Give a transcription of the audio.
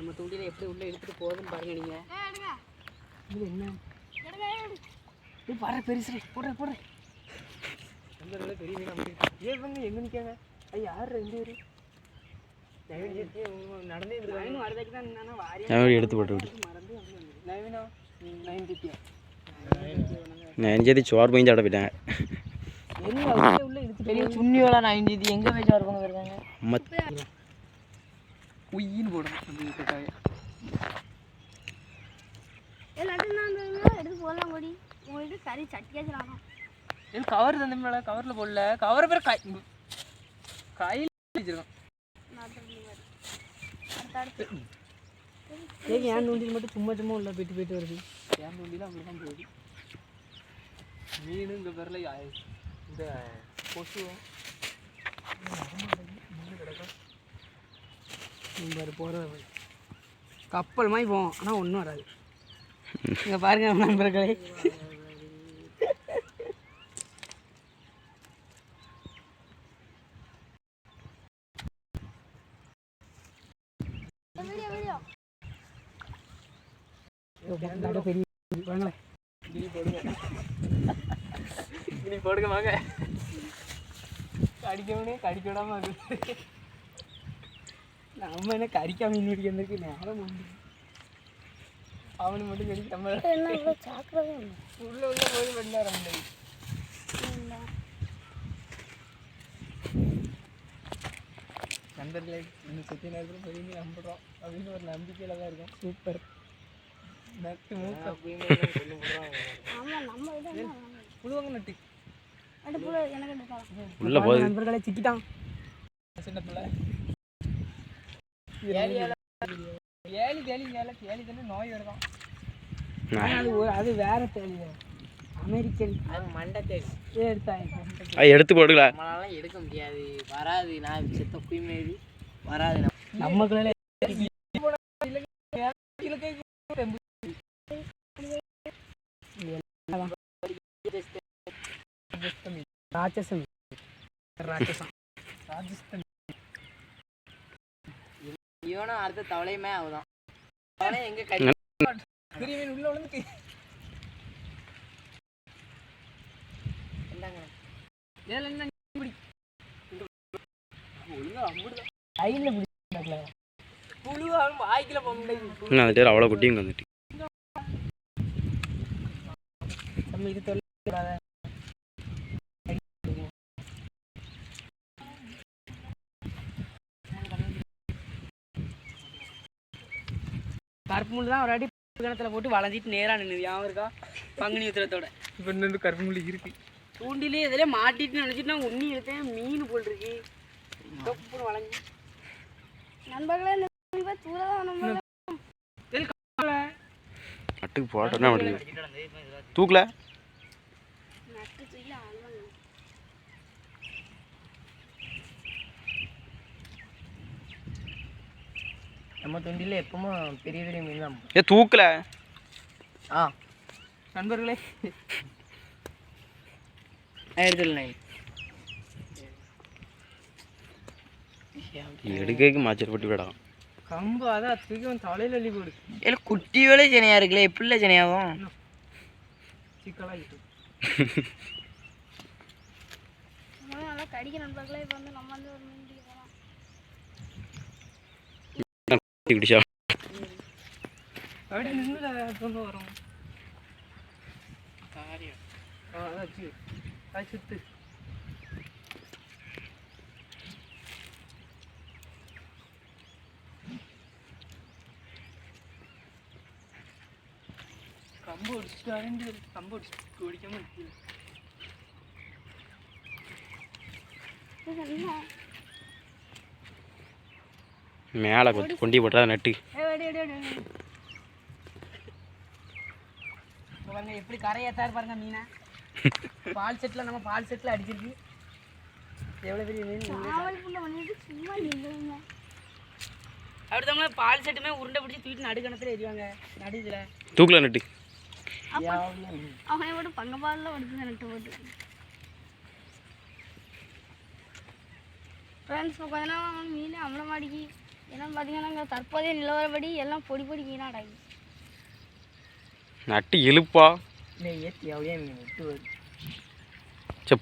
நம்ம துண்டியில் எப்படி உள்ளே எடுத்துட்டு போகுதுன்னு பாருங்க நீங்கள் இது என்ன? இது பாரு பெருசு. போடுற போடுற. அந்த பெரிய ஏன் பண்ணு எங்கே நிற்காங்க அது யார் ரெண்டு பேர்? நெஞ்சதி சோர் பயந்து அடப்பிட்டேன் பெரிய சுண்ணியோட நைன் ஜிதி எங்கே போய் சோர் பண்ண இருக்காங்க கறி சட்டியாச்சு ஆகும் இது கவர் தந்த மேல கவர்ல போடல. கவரை பேர் கை கையில் வச்சிருக்கோம். ஏன் ஏன் தூண்டில் மட்டும் சும்மா சும்மா உள்ள போயிட்டு போயிட்டு வருது. ஏன் தூண்டில அப்படி தான் போகுது. மீன் இந்த பேர்ல இந்த கொசு பாரு போகிற கப்பல் மாதிரி போவோம். ஆனால் ஒன்றும் வராது. இங்கே பாருங்க நண்பர்களே. நடு பெரிய போடுங்க போடுங்க வாங்க கடிக்கவனே கடிக்க விடாம அது நம்ம என்ன கறிக்கா மீன் பிடிக்கிறதுக்கு நேரம் உண்டு அவனு மட்டும் கடிக்க நம்ம உள்ள உள்ள போய் முடியாது நண்பர்களே இன்னும் சுற்றி நேரத்தில் பெரிய மீன் நம்புறோம் அப்படின்னு ஒரு நம்பிக்கையில தான் இருக்கும். சூப்பர். நட்டு மூக்க. ஆமாம் நம்ம இதை புழுவாங்க நட்டு. அடுப்புல எனக்கு எடுக்கலாம் உள்ள போகுது. நண்பர்களை சிக்கிட்டான் சின்ன பிள்ளை. ஏலி தேலி ஏல ஏலி தானே நோய் வருதான் அது ஒரு- அது வேற தேடி அமெரிக்கன் அது மண்டை எடுத்தாங்க அது எடுத்து போட்டுக்கல. நம்மளால எடுக்க முடியாது. வராது. நான் செத்த குய் மாரி வராது. நம்ம நமக்குள்ள ராட்சசம் ராட்சசம் ராஜஸ்தான் இவனும் அடுத்த தவளையுமே ஆகுதான் தவளை எங்க கடி பெரிய மீன் உள்ள விழுந்து இந்தாங்க. ஏல என்ன கையில் பிடிக்கல புழு அவன் வாய்க்குல போக முடியாது. டேர் அவ்வளோ குட்டியும் வந்துட்டு நம்ம இது கருப்பு முள்ளு தான் ஒரு அடி கிணத்துல போட்டு வளைஞ்சிட்டு நேரா நின்னுது. ஞாபகம் இருக்கா? பங்குனி உத்திரத்தோட. இப்போ இன்னும் கருப்பு முள்ளி இருக்கு. தூண்டிலே இதிலே மாட்டிட்டு நினச்சிட்டு நான் ஒன்றி எடுத்தேன். மீன் போல் இருக்கு தொப்புன்னு வளைஞ்சு. நண்பர்களே நட்டுக்கு போட்டோன்னா தூக்கல நட்டு தூக்கி ஆளுவாங்க நம்ம தொண்டில எப்பவும் பெரிய பெரிய மீன் தான். ஏ தூக்கல? ஆ. நண்பர்களே. எடுத்துல நைன். எடுக்க மாச்சர் பட்டு விடாம் கம்பு அதான் தூக்கி தலையில அள்ளி போடு. இல்ல குட்டி வேலை ஜனையா இருக்குல்ல எப்படில ஜனையாகும் சிக்கலாகிட்டு கடிக்க நண்பர்களே இப்போ வந்து நம்ம வந்து ஒரு மீன் பிடிக்க போகிறோம் பிடிச்சா அப்படி நின்று கொண்டு வரோம் ஆ அதான் வச்சு அது சுத்து கம்பு அடிச்சுட்டு அரைஞ்சு கம்பு அடிச்சுட்டு ஒடிக்காம இருக்கு இது என்ன மேலே கொத்தி கொண்டி போட்டா நட்டு. பாருங்க எப்படி கரையேத்தாரு பாருங்க மீனை. பால் செட்டில் நம்ம பால் செட்டில் அடிச்சிருக்கு. எவ்வளோ பெரிய மீன் நில்லுங்க. அப்படிதான் பால் செட்டுமே உருண்டை பிடிச்சி தூக்கிட்டு நடுக்கணத்தில் எரிவாங்க. நடுதுல தூக்கல நட்டு. அவனை மட்டும் பங்க பாலில் வருது எனக்கு போட்டு ஃப்ரெண்ட்ஸ் நேரம் மீன் அவ்வளோ மாடிக்கு. என்னன்னு பார்த்தீங்கன்னா தற்போதைய நிலவரப்படி எல்லாம் பொடி பொடி கிடக்கு நட்டு இழுப்பா? இல்லை ஏற்றி அப்படியே விட்டு வருது சரி